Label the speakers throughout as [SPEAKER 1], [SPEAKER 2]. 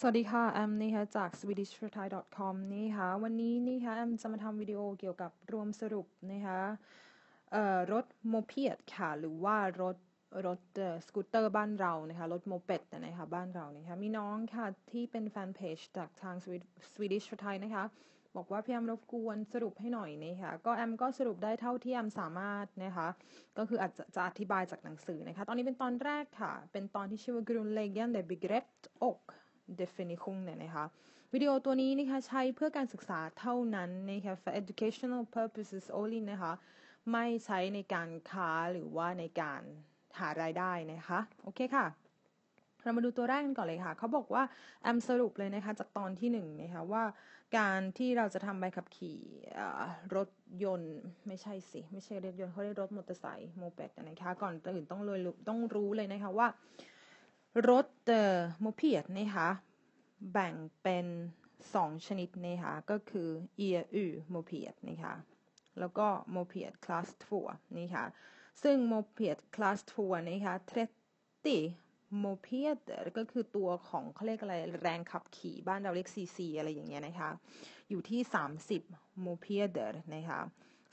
[SPEAKER 1] สวัสดีค่ะ แอมนี่ค่ะจาก swedishthai.com นี่ค่ะ วันนี้นี่ค่ะ แอมจะมาทำวิดีโอเกี่ยวกับรวมสรุปนะคะรถโมเพียดค่ะ หรือว่ารถรถสกูตเตอร์บ้านเรานะคะรถโมเป็ดนะคะบ้านเรานะคะมีน้องค่ะที่เป็นแฟนเพจจากทาง Swedish Thai นะคะ บอกว่าพี่แอมรบกวนสรุปให้หน่อยนะคะก็แอมก็สรุปได้เท่าที่แอมสามารถนะคะ ก็คืออาจจะจะอธิบายจากหนังสือนะคะ ตอนนี้เป็นตอนแรกค่ะ เป็นตอนที่ชื่อว่า grundläggande begrepp och definition เนี่ยนะคะวิดีโอตัวนี้นะคะใช้เพื่อการศึกษาเท่านั้นนะคะ for educational purposes only นะคะไม่ใช้ในการค้าหรือว่าในการหารายได้นะคะโอเคค่ะ เรามาดูตัวแรกกันก่อนเลยค่ะ เขาบอกว่าแอมสรุปเลยนะคะจากตอนที่หนึ่งนะคะว่าการที่เราจะทำใบขับขี่รถยนต์ไม่ใช่สิ ไม่ใช่รถยนต์เขาเรียกรถมอเตอร์ไซค์โมเปดนะคะก่อนอื่นต้องเลยต้องรู้เลยนะคะว่ารถโมเพียดนะคะ แบ่งเป็นสองชนิดนะคะก็คือ EU โมเพียดนะคะแล้วก็โมเพียดคลาส2นะคะซึ่งโมเพียดคลาส2นะคะ30โมเพียดก็คือตัวของเขาเรียกอะไรแรงขับขี่บ้านเราเรียก CC อะไรอย่างเงี้ยนะคะอยู่ที่ 30โมเพียดนะคะ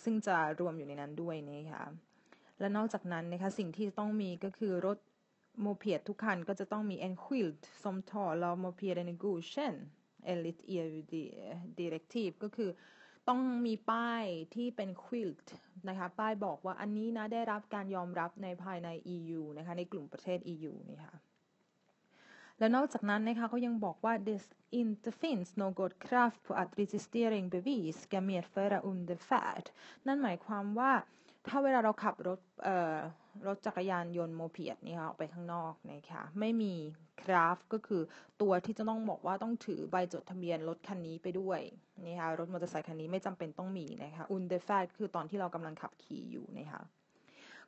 [SPEAKER 1] ซึ่งจะรวมอยู่ในนั้นด้วยนะคะและนอกจากนั้นนะคะสิ่งที่ต้องมีก็คือรถ โมเพดทุกคันก็จะต้องมี enskild som talar mopeden är godkänd enligt EU-direktiv ก็คือต้องมีป้ายที่เป็น quilt นะคะป้ายบอกว่าอันนี้นะได้รับการยอมรับในภายใน EU นะคะในกลุ่มประเทศ EU นี่ค่ะและนอกจากนั้นนะคะเขายังบอกว่า det inte finns något krav på att registrering bevis ska medföra underfärd นั่นหมายความว่า ถ้าเวลาเราขับรถรถจักรยานยนต์โมเพียดนี่ค่ะออกไปข้างนอกนะคะไม่มีคราฟก็คือตัวที่จะต้องบอกว่าต้องถือใบจดทะเบียนรถคันนี้ไปด้วยนี่ค่ะรถมอเตอร์ไซค์คันนี้ไม่จำเป็นต้องมีนะคะอุนเดฟาคือตอนที่เรากำลังขับขี่อยู่นะคะ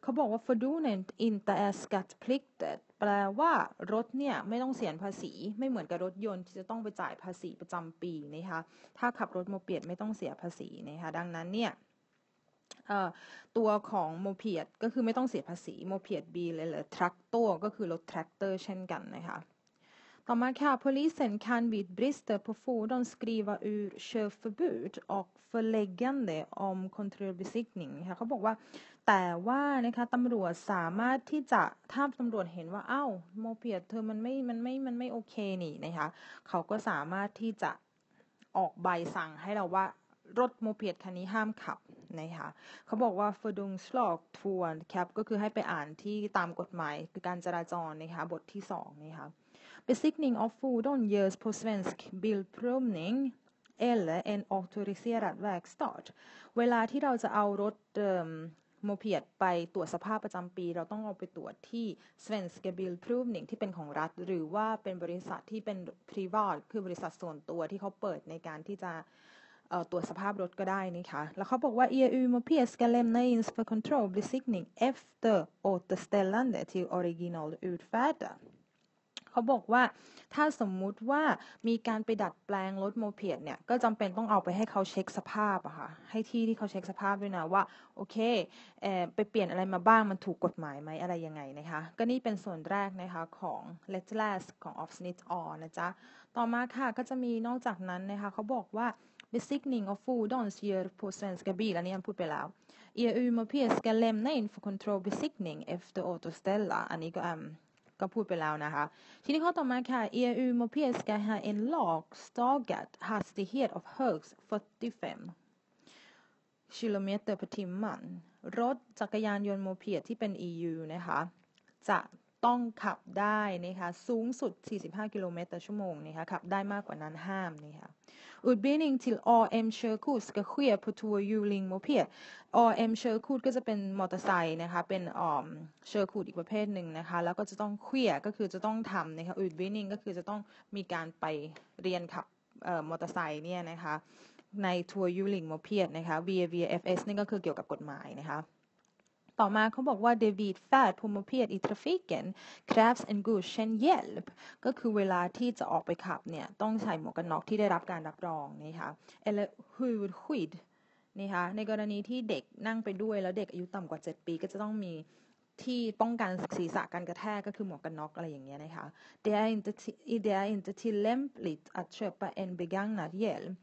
[SPEAKER 1] เขาบอกว่า fordonet inte r skattepliktigt แปลว่ารถเนี่ยไม่ต้องเสียภาษี ไม่เหมือนกับรถยนต์ที่จะต้องไปจ่ายภาษีประจำปีนะคะถ้าขับรถโมเปียดไม่ต้องเสียภาษีนะคะดังนั้นเนี่ย ตัวของโมเพียดก็คือไม่ต้องเสียภาษีโมเพียดบีเลยเลยทรัคโตก็คือรถแทรกเตอร์เช่นกันนะคะต่อมาค่ะ polisen kan vid brister på fordon skriva ur körförbud och förläggande om kontrollbesiktning ค่ะเขาบอกว่า แต่ว่านะคะตำรวจสามารถที่จะถ้าตำรวจเห็นว่าอ้าวโมเพียดเธอมันไม่มันไม่มันไม่โอเคนี่นะคะเขาก็สามารถที่จะออกใบสั่งให้เราว่า รถโมเพียดคันนี้ห้ามขับนะคะเขาบอกว่า för dung slag ทวนแคปก็คือให้ไปอ่านที่ตามกฎหมายคือการจราจรนะคะบทที่สองนะคะ besiktning av fordon görs på svensk bilprovning eller en auktoriserad verkstad เวลาที่เราจะเอารถโมเพียดไปตรวจสภาพประจำปี เราต้องเอาไปตรวจที่ Svenska Bilprovning ที่เป็นของรัฐ หรือว่าเป็นบริษัทที่เป็น privat คือบริษัทส่วนตัวที่เขาเปิดในการที่จะ ตรวจสภาพรถก็ได้นะคะแล้วเขาบอกว่า EU moped ska lämna in för kontrollbesiktning efter återställande till original utfärda เขาบอกว่าถ้าสมมุติว่ามีการไปดัดแปลงรถโมเพียดเนี่ย ก็จำเป็นต้องเอาไปให้เขาเช็คสภาพอะค่ะ ให้ที่ที่เขาเช็คสภาพด้วยนะว่า โอเคเอไปเปลี่ยนอะไรมาบ้างมันถูกกฎหมายไหมอะไรยังไงนะคะ ก็นี่เป็นส่วนแรกนะคะของ l e t l a s ของ of snit on นะจ๊ะ ต่อมาค่ะก็จะมีนอกจากนั้นนะคะเขาบอกว่า besiktning av fordon sker på svenska bilar, นี่อันพูดไปแล้ว EU moped ska lämna in för kontrollbesiktning efter återställa อันนี้ก็อืมก็พูดไปแล้วนะคะ ทีนี้ข้อต่อมาค่ะ EU moped ska ha en lagstadgad hastighet av högst 45 kilometer per timmen รถจักรยานยนต์โมเพดที่เป็น EU นะคะจะ ต้องขับได้นะคะสูงสุด 45 กิโลเมตรต่อชั่วโมงนะคะขับได้มากกว่านั้นห้ามนะคะ Utbildning till AM körkort ska ske på tvåhjuling moped AM เชอร์คูดก็จะเป็นมอเตอร์ไซค์นะคะเป็นอ่อมเชอร์คูดอีกประเภทหนึ่งนะคะแล้วก็จะต้องเคลียก็คือจะต้องทำนะคะอุดวินิ่งก็คือจะต้องมีการไปเรียนขับเอ่อมอเตอร์ไซค์เนี่ยนะคะในทัวร์ยูลิงโมเพียดนะคะ VVFS นี่ก็คือเกี่ยวกับกฎหมายนะคะ ต่อมาเขาบอกว่า d ด v i d färd på moped i trafiken krävs en godkänd hjälp ก็คือเวลาที่จะออกไปขับเนี่ยต้องใส่หมวกกันน็อกที่ได้รับการรับรองนะคะ eller huvudskydd นะคะในกรณีที่เด็กนั่งไปด้วยแล้วเด็กอายุต่ำกว่า 7 ปี ก็จะต้องมีที่ป้องกันศีรษะการกระแทกก็คือหมวกกันน็อกอะไรอย่างเงี้ยนะคะ Det är inte, det är inte tillämpligt att köpa en begagnad hjälm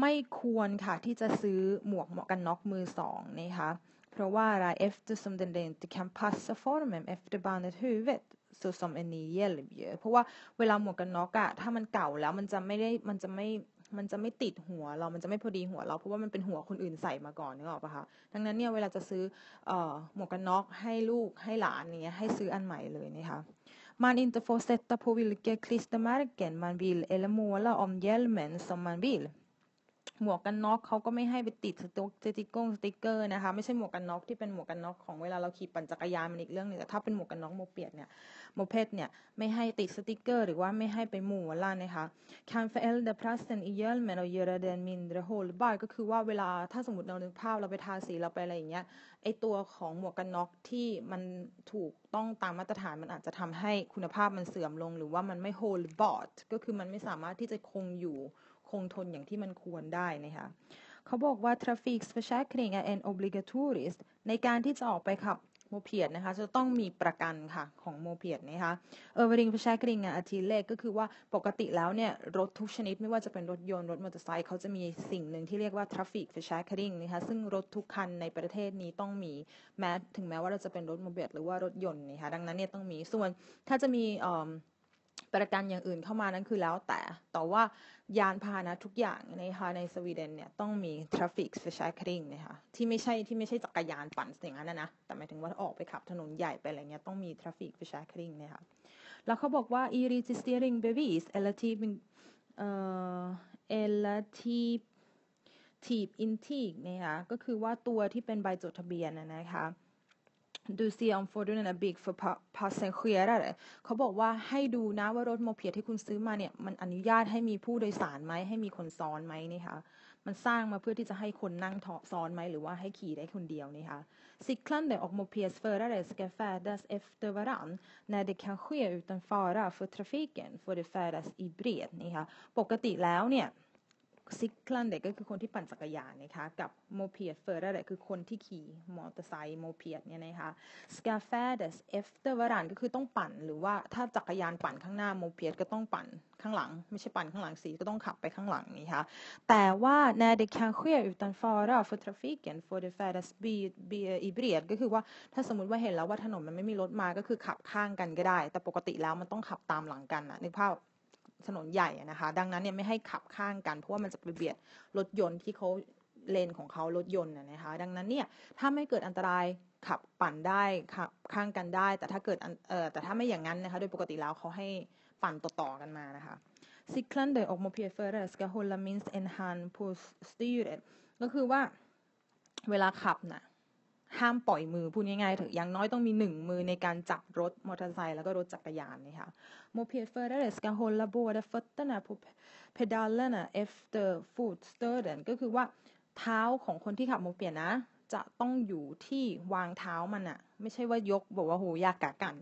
[SPEAKER 1] ไม่ควรค่ะที่จะซื้อหมวกหมวกกันน็อกมือสองนะคะ เพราะว่าอะไร eftersom den inte kan passa formen efter bandet huvudet så som en ny hjälm gör เพราะว่าเวลาหมวกกันน็อกอะถ้ามันเก่าแล้วมันจะไม่ได้มันจะไม่มันจะไม่ติดหัวเรา มันจะไม่พอดีหัวเราเพราะว่ามันเป็นหัวคนอื่นใส่มาก่อนนึกออกปะคะ ดังนั้นเนี่ยเวลาจะซื้อเอ่อหมวกกันน็อกให้ลูกให้หลานเนี้ยให้ซื้ออันใหม่เลยนะคะ Man inte får sätta på vilka klistermärken man vill eller måla om hjälmen som man vill หมวกกันน็อกเขาก็ไม่ให้ไปติดสติ๊กสติ๊กสติ๊กเกอร์นะคะไม่ใช่หมวกกันน็อกที่เป็นหมวกกันน็อกของเวลาเราขี่ปั่นจักรยานมันอีกเรื่องหนึงแต่ถ้าเป็นหมวกกันน็อกโมเปียดเนี่ยโมเพดเนี่ยไม่ให้ติดสติ๊กเกอร์หรือว่าไม่ให้ไปหมู่ล่านะคะ kan förälda plasten i hjälmen och göra den mindre hållbar ก็คือว่าเวลาถ้าสมมติเรานึกภาพเราไปทาสีเราไปอะไรอย่างเงี้ยไอตัวของหมวกกันน็อกที่มันถูกต้องตามมาตรฐานมันอาจจะทำให้คุณภาพมันเสื่อมลง หรือว่ามันไม่ hold ก็คือมันไม่สามารถที่จะคงอยู่ งทนอย่างที่มันควรได้นะคะเขาบอกว่า trafikförsäkring är en obligatorisk ในการที่จะออกไปขับโมเพียดนะคะ จะต้องมีประกันค่ะของโมเพียดนะคะเออวริง försäkring อาทิเลกก็คือว่าปกติแล้วเนี่ย รถทุกชนิดไม่ว่าจะเป็นรถยนต์ รถมอเตอร์ไซค์เขาจะมีสิ่งหนึ่งที่เรียกว่า traffic försäkring นะคะ ซึ่งรถทุกคันในประเทศนี้ต้องมีแม้ถึงแม้ว่าเราจะเป็นรถโมเพียดหรือว่ารถยนต์นะคะดังนั้นเนี่ยต้องมีส่วนถ้าจะมี ประกันอย่างอื่นเข้ามานั้นคือแล้วแต่ แต่ว่ายานพาหนะทุกอย่างนะคะในสวีเดนเนี่ยต้องมี traffic s c r i n g นะคะที่ไม่ใช่ที่ไม่ใช่จักรยานปั่นสิ่างนั้นนะนะ แต่หมายถึงว่าออกไปขับถนนใหญ่ไปอะไรเงี้ยต้องมี traffic s c r i n g นะคะแล้วเขาบอกว่า i registrering bevis eller typ เอ่อ eller typ typ intyg นะคะก็คือว่าตัวที่เป็นใบจดทะเบียนนะคะ ดูซีออมฟอร์ดูนนบิ๊ก for passagerare เขาบอกว่าให้ดูนะว่ารถโมเพียที่คุณซื้อมาเนี่ย มันอนุญาตให้มีผู้โดยสารไหม ให้มีคนซ้อนไหมนี่คะมันสร้างมาเพื่อที่จะให้คนนั่งซ้อนไหม หรือว่าให้ขี่ได้คนเดียวนี่คะ Cyklande och mopedförare ska färdas efter varann när det kan ske utan fara för trafiken får det färdas i bred นี่คะปกติแล้วเนี่ย ซิคลันเด็กก็คือคนที่ปั่นจักรยานนะคะกับโมเพียเฟอร์เรคือคนที่ขี่มอเตอร์ไซค์โมเพียเนี่ยนะคะสกาเฟเดสเอฟเตอร์วารานก็คือต้องปั่น หรือว่าถ้าจักรยานปั่นข้างหน้าโมเพียก็ต้องปั่นข้างหลัง ไม่ใช่ปั่นข้างหลังสีก็ต้องขับไปข้างหลังนี่ค่ะแต่ว่า när det kan ske utan fara för trafiken får det färdas i bred ก็คือว่าถ้าสมมติว่าเห็นแล้วว่าถนนมันไม่มีรถมาก็คือขับข้างกันก็ได้ แต่ปกติแล้วมันต้องขับตามหลังกันนะนึกภาพ ถนนใหญ่นะคะ ดังนั้นเนี่ยไม่ให้ขับข้างกันเพราะว่ามันจะไปเบียดรถยนต์ที่เขาเลนของเขารถยนต์นะคะ ดังนั้นเนี่ยถ้าไม่เกิดอันตรายขับปั่นได้ขับข้างกันได้ แต่ถ้าเกิดเอ่อแต่ถ้าไม่อย่างนั้นนะคะ โดยปกติแล้วเขาให้ปั่นต่อๆกันมานะคะ Cyklande och mopedförare ska hålla minst en hand på styret ก็คือว่าเวลาขับนะ่ะ ห้ามปล่อยมือพูดง่ายๆเถอะอย่างน้อยต้องมีหนึ่งมือในการจับรถมอเตอร์ไซค์แล้วก็รถจักรยานนะคะโมเพียเฟอร์เรสกาโฮลาบัวเดฟตนะเพดาลนะเอฟเตอร์ฟูดสเตอร์เดนก็คือว่าเท้าของคนที่ขับโมเปียนะ จะต้องอยู่ที่วางเท้ามันอะไม่ใช่ว่ายกบอกว่าโหยากกะกัน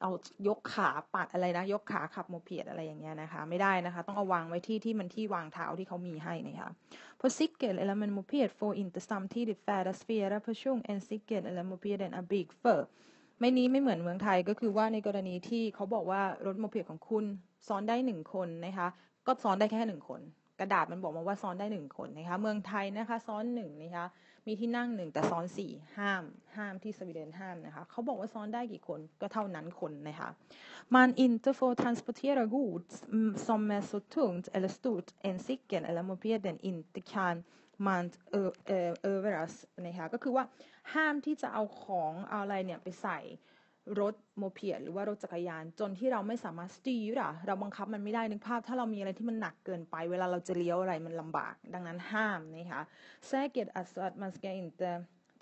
[SPEAKER 1] เอายกขาปัดอะไรนะ ยกขาขับโมเพียดอะไรอย่างเงี้ยนะคะ ไม่ได้นะคะ ต้องเอาวางไว้ที่ที่มันที่วางเท้าที่เขามีให้นะคะ På cykel eller med moped får inte samtidigt färdas flera person en cykel eller mopeden är byggd för ไม่นี้ไม่เหมือนเมืองไทยก็คือว่าในกรณีที่เขาบอกว่ารถโมเพียดของคุณซ้อนได้หนึ่งคนนะคะ ก็ซ้อนได้แค่หนึ่งคน กระดาษมันบอกมาว่าซ้อนได้หนึ่งคนนะคะ เมืองไทยนะคะ ซ้อนหนึ่งนะคะ มีที่นั่งหนึ่งแต่ซ้อนสี่ห้าม ห้ามที่สวีเดนห้ามนะคะ เขาบอกว่าซ้อนได้กี่คนก็เท่านั้นคนนะคะ man inte får transportera gods som är så tungt eller stort en cykel eller mopeden inte kan man överas นะคะก็คือว่าห้ามที่จะเอาของเอาอะไรเนี่ยไปใส่ รถโมเพียหรือว่ารถจักรยาน จนที่เราไม่สามารถสตีระเราบังคับมันไม่ได้นึกภาพ ถ้าเรามีอะไรที่มันหนักเกินไป เวลาเราจะเลี้ยวอะไรมันลำบาก ดังนั้นห้ามนะคะ säkert alltså att man ska inte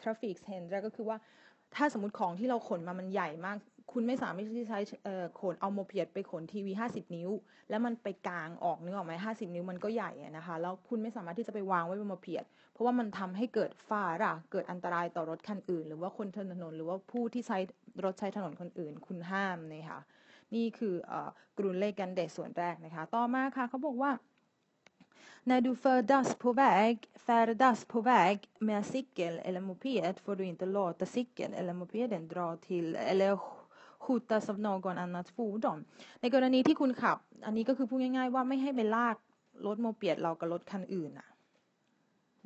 [SPEAKER 1] trafikhindra ก็คือว่าถ้าสมมติของที่เราขนมามันใหญ่มาก คุณไม่สามารถที่จะใช้ขนเอาโมเพียดไปขนทีวี50นิ้ว แล้วมันไปกลางออกนึกออกไหม50นิ้วมันก็ใหญ่นะคะ แล้วคุณไม่สามารถที่จะไปวางไว้บนโมเพียด เพราะว่ามันทำให้เกิดฟ้าระเกิดอันตรายต่อรถคันอื่น หรือว่าคนถนนหรือว่าผู้ที่ใช้รถใช้ถนนคนอื่น คุณห้ามนะคะนี่คือกรุนเลกันเดส่วนแรกนะคะ ต่อมาค่ะเขาบอกว่า När du färdas på väg, färdas på väg med cykel eller moped får du inte låta cykeln eller mopeden dra till eller hotas av någon annat fordon ในกรณีที่คุณขับ อันนี้ก็คือพูดง่าย ๆ ว่าไม่ให้ไปลากรถโมเปียดเรากับรถคันอื่นนะ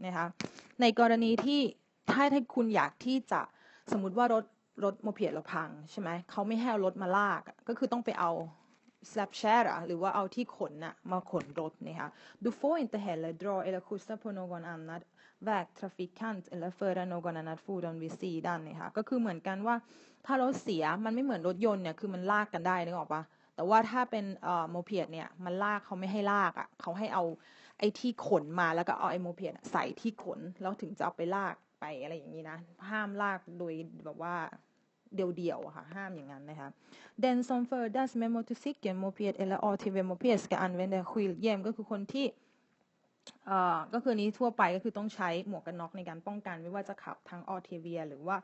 [SPEAKER 1] นะคะในกรณีที่ถ้าถ้าคุณอยากที่จะสมมติว่ารถรถโมเปียดเราพังใช่ไหมเขาไม่ให้เอารถมาลากก็คือต้องไปเอา släpkärra หรือว่าเอาที่ขนน่ะมาขนรถนะคะ Du får inte heller dra eller skjutsa på någon annan vägtrafikant eller föra någon annan fordon vid sidan นะคะก็คือเหมือนกันว่าถ้ารถเสียมันไม่เหมือนรถยนต์เนี่ยคือมันลากกันได้นึกออกปะแต่ว่าถ้าเป็นโมเพียดเนี่ยมันลากเขาไม่ให้ลากอะเขาให้เอาไอ้ที่ขนมาแล้วก็เอาไอ้โมเพียดใส่ที่ขนแล้วถึงจะเอาไปลากไปอะไรอย่างนี้นะ ห้ามลากโดยแบบว่าเดี่ยวๆค่ะ ห้ามอย่างนั้นนะคะ Den som färdas med motorcykel, moped eller ATV moped ska använda skylthjälm ก็คือคนที่ ก็คือนี้ทั่วไปก็คือต้องใช้หมวกกันน็อกในการป้องกัน ไม่ว่าจะขับทางออทีเวีย หรือว่า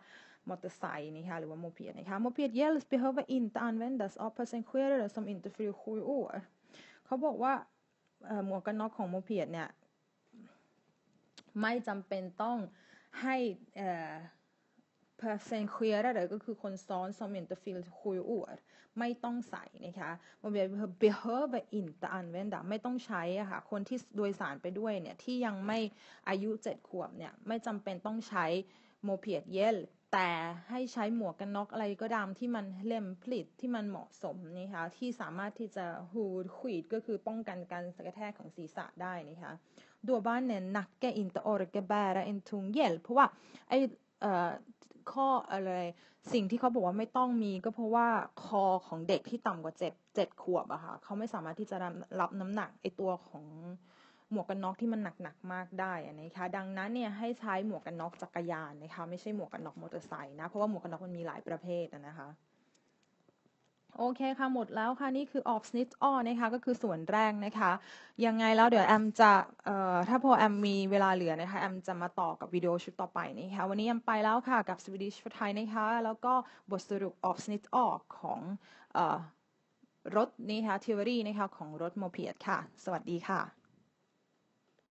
[SPEAKER 1] มอเตอร์ไซค์นะคะหรือว่าโมเพดนะคะ moped hjälm behöver inte användas av passagerare som inte fyller sju år เขาบอกว่าหมวกกันน็อกของโมเพดเนี่ย ไม่จำเป็นต้องให้ passagerare ก็คือคนซ้อน som inte fyllt sju år ไม่ต้องใส่นะคะ man behöver inte använda ไม่ต้องใช้อะค่ะ คนที่โดยสารไปด้วยเนี่ยที่ยังไม่อายุเจ็ดขวบเนี่ยไม่จำเป็นต้องใช้โมเพียดเยลแต่ให้ใช้หมวกกันน็อกอะไรก็ตามที่มันเล่มผลิตที่มันเหมาะสมนะคะที่สามารถที่จะหูดขวีดก็คือป้องกันการกระแทกของศีรษะได้นะคะ då barnen nacke inte orkar bära en tung hjälp เพราะว่าไอ ข้ออะไร สิ่งที่เขาบอกว่าไม่ต้องมีก็เพราะว่าคอของเด็กที่ต่ำกว่าเจ็ดเจ็ดขวบอะค่ะเขาไม่สามารถที่จะรับน้ำหนักไอตัวของหมวกกันน็อกที่มันหนักๆมากได้นะคะดังนั้นเนี่ยให้ใช้หมวกกันน็อกจักรยานนะคะไม่ใช่หมวกกันน็อกมอเตอร์ไซค์นะเพราะว่าหมวกกันน็อกมันมีหลายประเภทนะคะ โอเคค่ะหมดแล้วค่ะนี่คือออฟสนิทอ้อนะคะก็คือส่วนแรกนะคะยังไงแล้วเดี๋ยวแอมจะเอ่อถ้าพอแอมมีเวลาเหลือนะคะแอมจะมาต่อกับวิดีโอชุดต่อไปนะคะวันนี้แอมไปแล้วค่ะกับ Swedish for Thai นะคะแล้วก็บทสรุปออฟสนิทอ้อของเอ่อรถนี่ค่ะทีวอรี่นะคะของรถโมเพียดค่ะ สวัสดีค่ะ